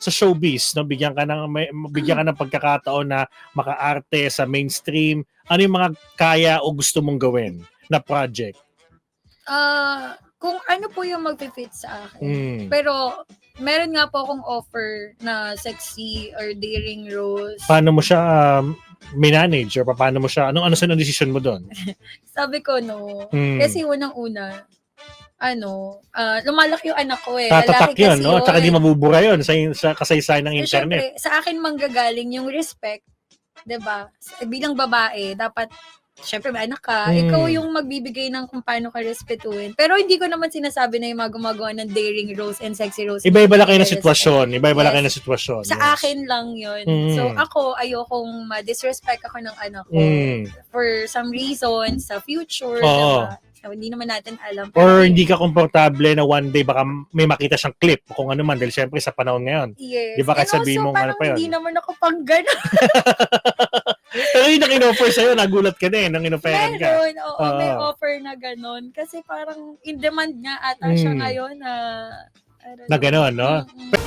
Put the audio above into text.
sa showbiz, no? Bigyan ka ng may, bigyan ka ng pagkakataon na makaarte sa mainstream. Ano yung mga kaya o gusto mong gawin na project? Ah, kung ano po yung mag-fit sa akin. Mm. Pero, meron nga po akong offer na sexy or daring roles. Paano mo siya um, manage or paano mo siya anong ano sa decision mo doon? Sabi ko, no. Mm. Kasi unang-una, ano, ah, lumalaki yung anak ko eh. Tatatak Lalaki yun, kasi no? Tsaka di yun. mabubura yun sa, sa kasaysayan ng Eh, internet. syempre, sa akin manggagaling yung respect, 'di ba? Bilang babae, dapat syempre may anak ka, Hmm. ikaw yung magbibigay ng kung paano ka respetuhin. Pero hindi ko naman sinasabi na yung mga gumagawa ng daring roles and sexy roles. Iba-iba lang kayo Respect. sitwasyon. Iba-iba lang Yes. kayo ng sitwasyon. Sa yes. akin lang yun. Mm. So ako, ayokong ma-disrespect ako ng anak ko Mm. for some reason sa future. Oo. diba? So, hindi naman natin alam. Or hindi ka komportable na one day baka may makita siyang clip o kung ano man dahil syempre sa panahon ngayon. Yes. Di ba kahit sabihin mo, ano pa yun? hindi naman ako pang ganun. Pero yun ang in-offer sa'yo, nagulat ka din nang inoferan ka. Meron, oo, may Oo. offer na ganun. Kasi parang in demand nga ata siya Mm. ngayon na... Na gano'n, no? Mm-mm.